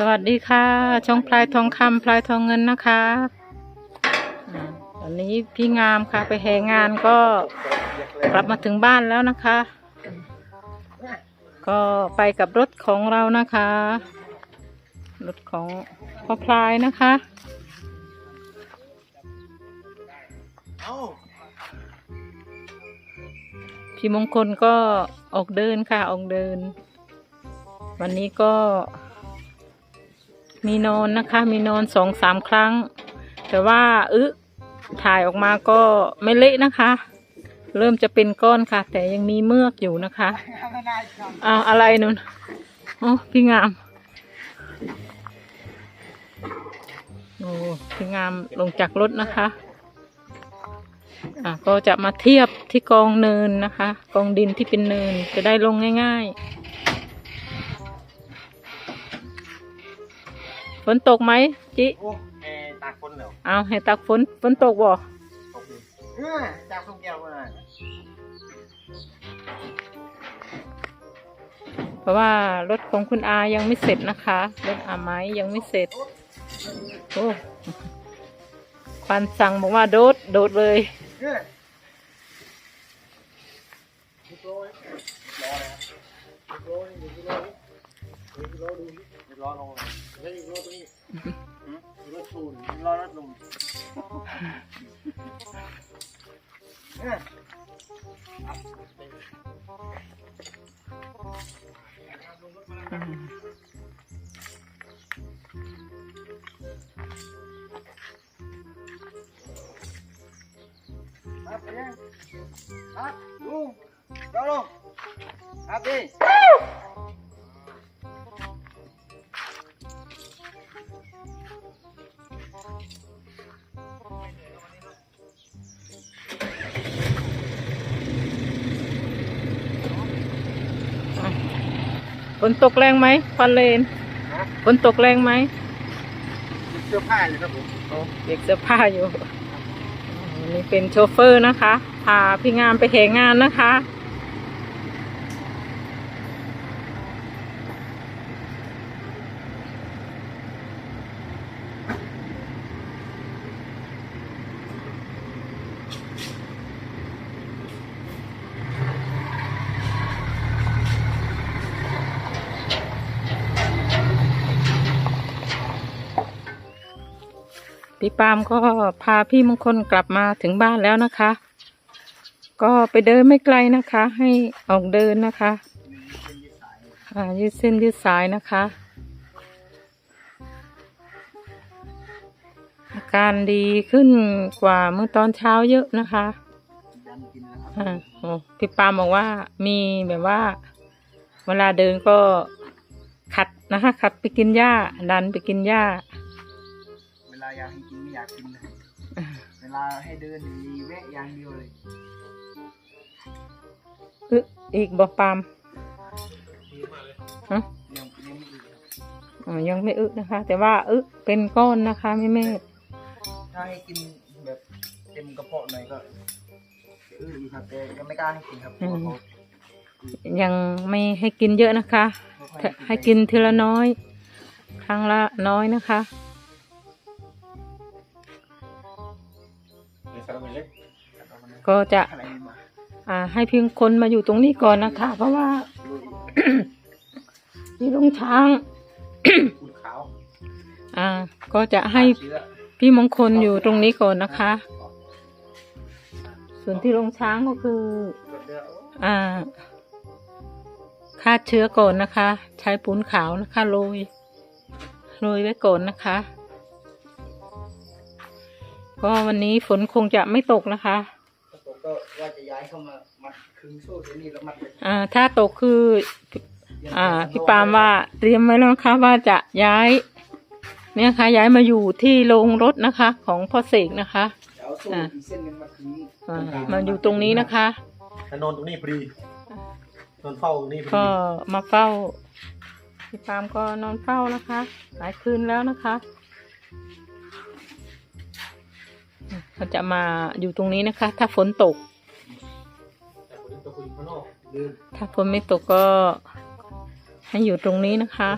สวัสดีค่ะ ช่องพลายทองคำพลายทองเงินนะคะอ่าวันนี้พี่งามค่ะไปแห่งานก็กลับมาถึงบ้านแล้วนะคะ ก็ไปกับรถของเรานะคะ รถของพ่อพลายนะคะ พี่มงคลก็ออกเดินค่ะออกเดิน วันนี้ก็ มีนอนนะคะ มีนอนสองสามครั้ง แต่ว่าอึถ่ายออกมาก็ไม่เละนะคะ เริ่มจะเป็นก้อนค่ะ แต่ยังมีเมือกอยู่นะคะอ้าวอะไรนุ่นโอ้พี่งามโอ้พี่งามลงจากรถนะคะอะก็จะมาเทียบที่กองเนินนะคะ กองดินที่เป็นเนินจะได้ลงง่าย ๆ นตกไหมจิโอ้แอร์ตากคนเหรอเอาให้ตักฝนฝนตกบ่ตกดิเออจากตรงแก้วมาเพราะว่ารถของคุณอายังไม่เสร็จนะคะรถอาไม้ยังไม่เสร็จโอ้ควันสั่งบอกว่าโดดโดดเลยเออรอเลยรอเลยครับรอเลยอยู่ที่รออยู่ที่รอดูอยู่รอลงเลยแล้วอยู่รอตรงนี้รถตูนรอรถลงเอออืมครับไปยังครับลุงรอลง ครับพี่อ่ นตกแรงไหมควันเลนนะฝนตกแรงไหมเสื้อผ้าอยู่ครับผมโอ้เปียกเสื้อผ้าอยู่อันนี้เป็นโชเฟอร์นะคะพาพี่งามไปแห่งานนะคะ พี่ปามก็พาพี่มงคลกลับมาถึงบ้านแล้วนะคะ ก็ไปเดินไม่ไกลนะคะ ให้ออกเดินนะคะอ่ายืดเส้นยืดสายนะคะ อาการดีขึ้นกว่าเมื่อตอนเช้าเยอะนะคะอ่าโอ้พี่ปามบอกว่ามีแบบว่า เวลาเดินก็ขัดนะคะ ขัดไปกินหญ้าดันไปกินหญ้า อยากให้กินไม่อยากกินเลยเวลาให้เดินมีแวะอย่างเดียวเลยอึอีกบอกปามฮะยังยังไม่อีกครับอ๋อยังไม่อึนะคะ แต่ว่าอึเป็นก้อนนะคะแม่แม่ถ้าให้กินแบบเต็มกระเพาะหน่อยก็อืออยู่ครับแต่ยังไม่กล้าให้กินครับเพราะว่าเขายังไม่ให้กินเยอะนะคะไม่ค่อยให้กินทีละน้อย ครั้งละน้อยนะคะ ก็จะอะไรมาอ่าให้เพียงคนมาอยู่ตรงนี้ก่อนนะคะ เพราะว่าลุยพี่ลุงช้างขุดขาวอ่า ก็จะให้เชื้อพี่มงคลอยู่ตรงนี้ก่อนนะคะ ส่วนที่ลุงช้างก็คือกดเดือ อ่าฆ่าเชื้อก่อนนะคะ ใช้ปูนขาวนะคะโรยโรยไว้ก่อนนะคะ ก็วันนี้ฝนคงจะไม่ตกนะคะผมก็ว่าจะย้ายเข้ามามัดครึ่งโซ่ที่นี่แล้วมัดเลยอ่า ถ้าตกคือ อ่าพี่ปามว่าเตรียมไว้แล้วนะคะว่าจะย้าย เนี่ยค่ะ ย้ายมาอยู่ที่โรงรถนะคะ ของพ่อเสกนะคะจะเอาโซ่อ่าอีกเส้นหนึงมาขึงอ่ามาอยู่ตรงนี้นะคะจะนอนตรงนี้พอดีนอนเฝ้าตรงนี้พอก็ดีมาเฝ้าพี่ปามก็นอนเฝ้านะคะ หลายคืนแล้วนะคะ เราจะมาอยู่ตรงนี้นะคะ ถ้าฝนตก ถ้าฝนไม่ตกก็ให้อยู่ตรงนี้นะคะ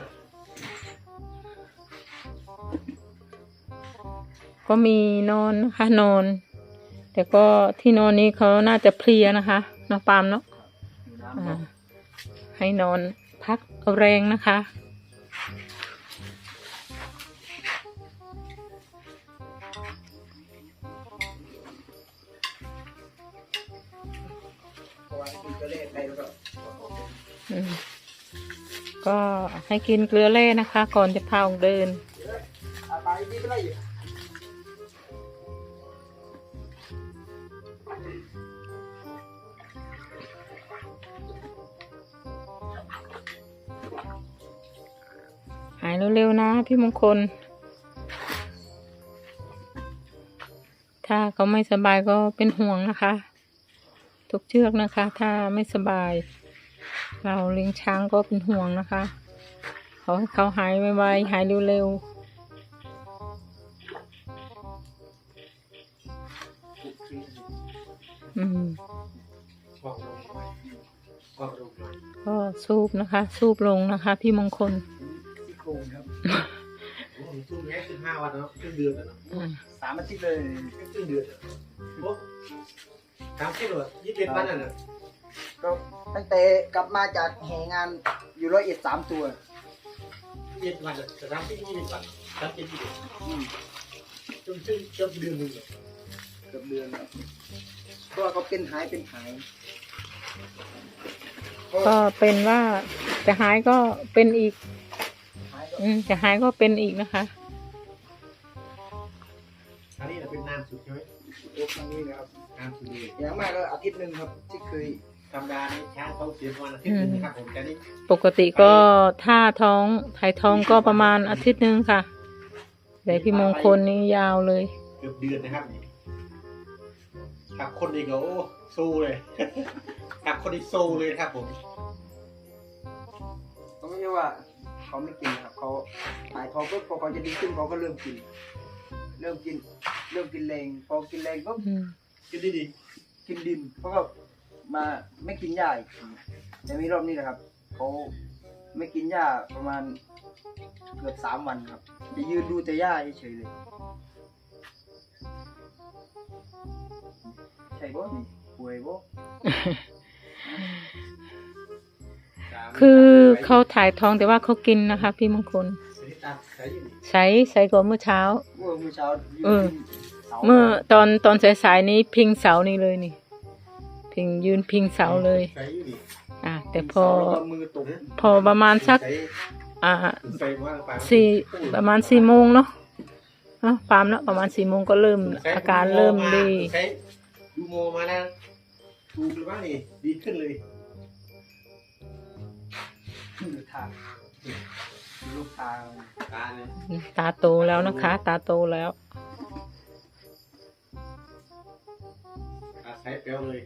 ก็มีนอนนะคะนอน แต่ก็ที่นอนนี้เขาน่าจะเพลียนะคะน้องปามเนาะให้นอนพักแรงนะคะ ก็ให้กินเกลือแร่นะคะ ก่อนจะพาออกเดิน หายเร็วๆนะพี่มงคล ถ้าเขาไม่สบายก็เป็นห่วงนะคะ ทุกเชือกนะคะ ถ้าไม่สบาย เราเลี้ยงช้างก็เป็นห่วงนะคะขอให้เขาหายไวๆหายเร็วๆอืมวางลงไปวางลงไปก็สูบนะคะ สูบลงนะคะ พี่มงคลที่โครงครับโอ้โหช่วงนี้สิบห้าวันแล้วครึ่งเดือนแล้วเนาะอ่าสามอาทิตย์เลยครึ่งเดือน แล้วโอ้ตามที่หน่วยยี่สิบเอ็ดวันน่ะนะก็ตั้งแต่กลับมาจากแห่งานอยู่ร้อยเอ็ดสามตัวยี่สิบเอ็ดวันน่ะแต่ตามที่ยี่สิบวันตามที่ยี่สิบเอ็ดอืมจนถึงจนเดือนหนึ่งเลยเกือบเดือนแล้วเพราะว่าเขาเป็นหายเป็นหายก็เป็นว่าจะหายก็เป็นอีก หายก็ อืมจะหายก็เป็นอีกนะคะ โอ้ครั้งนี้นะครับนานสุดเลยอย่างมากก็อาทิตย์หนึ่งครับที่เคยธรรมดานี่ช้างเขาเสียประมาณอาทิตย์หนึงนะครับผมแต่นี่ปกติก็ถ้าท้องถ่ายท้องก็ประมาณอาทิตย์หนึ่งค่ะ แต่พี่มงคลนี่ยาวเลย เกือบเดือนนะครับนี่กับคนอีกก็โอ้สู้เลยกับคนอีกสู้เลยครับผมเขาไม่ใช่ว่าเขาไม่กินนะครับเขาหายท้องปุ๊บพอเขาจะดีขึ้นเขาก็เริ่มกิน เริ่มกิน เริ่มกินแรงพอกินแรงปุ๊บอืมกินดีดีกินดินเพราะว่ามาไม่กินหญ้าอีกแต่มีรอบนี้นะครับเขาไม่กินหญ้าประมาณเกือบสามวันครับจะยืนดูแต่หญ้าเฉยๆเลยใช่บ่นี่ป่วยบ่ๆคือเขาถ่ายท้องแต่ว่าเขากินนะคะ พี่มงคล สนิทตาใส่อยู่นี่ใช้ใช้กว่าเมื่อเช้า เมื่อเมื่อเช้ายืนเออ สาเมื่อตอนตอนสายๆนี้พิงเสานี่เลยนี่ พิงยืนพิงเสาเลย ใส่อยู่นี่อะแต่พอเสาแล้วก็มือตกพอประมาณสัก ใส่อ่าใส่ว่างไปสี่ประมาณสี่โมงเนาะเนาะปาล์มเนาะประมาณสี่โมงก็เริ่มใส่อาการเริ่มดีใส่ดูโมมาแล้วถูกหรือว่านี่ดีขึ้นเลยมือทาง ลูกทางตาเนี่ยตาโตแล้วนะคะ ตาโตแล้ว ตาใส่เปรี้ยวเลย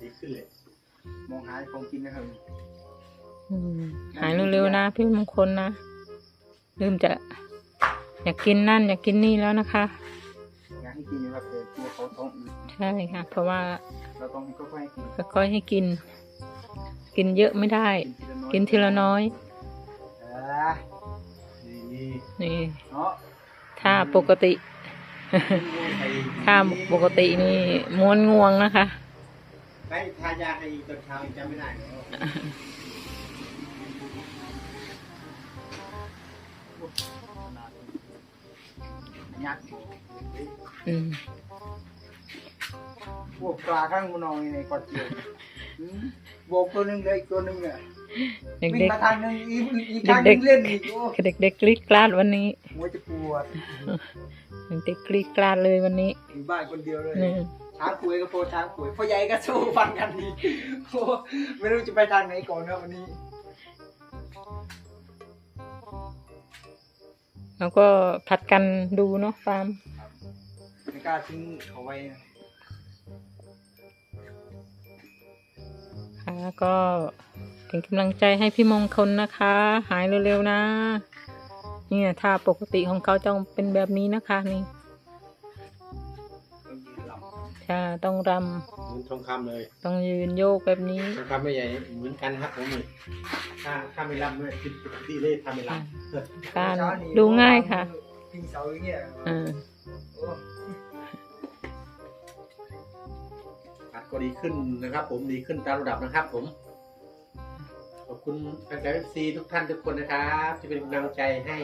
ดีขึ้นเลยมองหาของกินนะครับอืมหายเร็วๆนะพี่มงคลนะเริ่มจะ อยากกินนั่น อยากกินนี่แล้วนะคะ อยากให้กินอยู่ครับแต่กลัวเขาท้องอืดใช่ค่ะ เพราะว่าเราต้องให้ค่อยๆกินค่อยๆให้กิน กินเยอะไม่ได้ กินทีละน้อยเออ นี่นี่นี่เนาะถ้าปกติใส่ถ้าปกตินี่ม้วนงวงนะคะได้ทายาให้ตอนเช้ายังจำไม่ได้เหรอยักษ์อืมพวกปลาข้างมันนองในกอดเจียวอืมโบกตัวหนึ่งเลยอีกตัวหนึ่งอะ เด็กวิ่งๆมาทางหนึ่งอีกอีกทางหนึงเล่นอีกโอ้เด็กๆกรีดกราดวันนี้หัวจะปวดเด็กๆกรีดกราดเลยวันนี้อยู่บ้านคนเดียวเลยนี่ช้างป่วยก็โพช้างป่วยพ่อใหญ่ก็สู้ฟันกันดีโอ้ไม่รู้จะไปทางไหนก่อนครับวันนี้แล้วก็ผัดกันดูเนาะฟาร์มไม่กล้าทิ้งเขาไว้นะค่ะก็ เป็นกำลังใจให้พี่มงคลนะคะ หายเร็วๆนะ เนี่ยถ้าปกติของเขาจะเป็นแบบนี้นะคะนี่ต้องยืนหลับถ้าต้องรเหมือนทองคำเลยำต้องยืนโยกแบบนี้ทองคำไม่ใหญ่เหมือนกันครับผมนี่ถ้าถ้าไม่รับเนี่ยคิดปกติเลยถ้าไม่รับการดูง่ายค่ะมพิงเสาอย่างเงี้ยเออโอ้อัดก็ดีขึ้นนะครับ ผมดีขึ้นตามระดับนะครับ ผมขอบ คุณแฟนๆเอฟซีทุกท่านทุกคนนะครับที่เป็นกำลังใจให้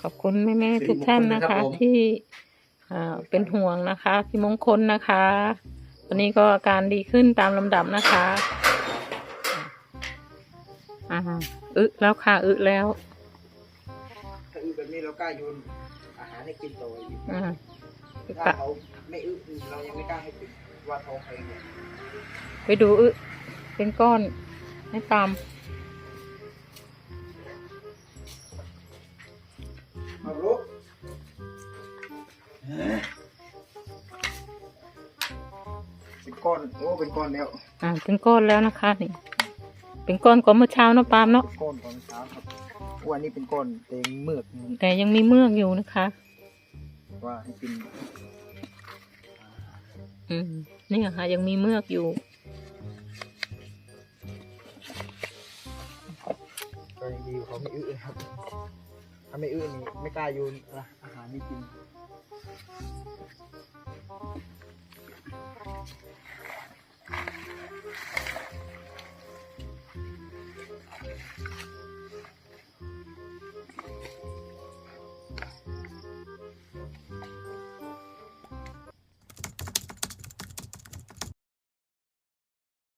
ขอบคุณแม่ๆทุกท่านนะสิริมงคลนะครับคะผม ที่อ่าเป็นห่วงนะคะพี่มงคลนะคะ ตอนนี้ก็อาการดีขึ้นตามลำดับนะคะอ่าอึแล้วค่ะอึแล้วถ้าอึแบบนี้เรากล้าโยนอาหารให้กินต่ออีกอ่าถ้าเขาไม่อึเรายังไม่กล้าให้กินว่าท้องเองเนี่ยไปดูอึเป็นก้อนให้ตาม มาลุกเป็นก้อนโอ้เป็นก้อนแล้วอ่าเป็นก้อนแล้วนะคะนี่ เป็นก้อนกว่าเมื่อเช้าเนาะปาล์มเนาะก้อนตอนเช้าครับวันนี้เป็นก้อนเต็งเมือกแต่ยังมีเมือกอยู่นะคะ ว่าให้กินอืมนี่ค่ะยังมีเมือกอยู่ ก็ยังดีกว่าเขาไม่อึเลยครับ ถ้าไม่อื้อนี่ไม่กล้ายูนอาหารไม่กิน